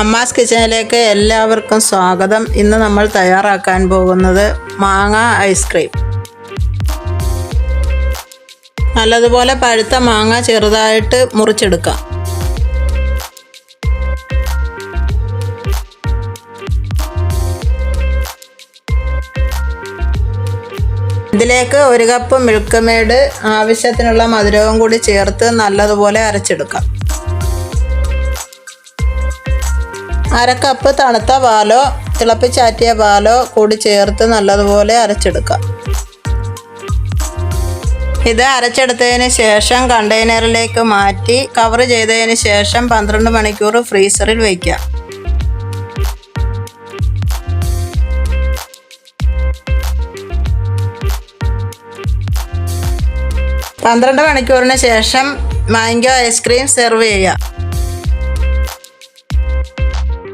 അമ്മാസ് കിച്ചണിലേക്ക് എല്ലാവർക്കും സ്വാഗതം. ഇന്ന് നമ്മൾ തയ്യാറാക്കാൻ പോകുന്നത് മാങ്ങ ഐസ്ക്രീം നല്ലതുപോലെ പഴുത്ത മാങ്ങ ചെറുതായിട്ട് മുറിച്ചെടുക്കാം. ഇതിലേക്ക് ഒരു കപ്പ് മിൽക്ക് മേഡ് ആവശ്യത്തിനുള്ള മധുരവും കൂടി ചേർത്ത് നല്ലതുപോലെ അരച്ചെടുക്കാം. അര കപ്പ് തണുത്ത പാലോ തിളപ്പിച്ചാറ്റിയ പാലോ കൂടി ചേർത്ത് നല്ലതുപോലെ അരച്ചെടുക്കാം. ഇത് അരച്ചെടുത്തതിന് ശേഷം കണ്ടെയ്നറിലേക്ക് മാറ്റി കവർ ചെയ്തതിന് ശേഷം പന്ത്രണ്ട് മണിക്കൂർ ഫ്രീസറിൽ വയ്ക്കാം പന്ത്രണ്ട് മണിക്കൂറിന് ശേഷം മാംഗോ ഐസ്ക്രീം സെർവ് ചെയ്യാം. you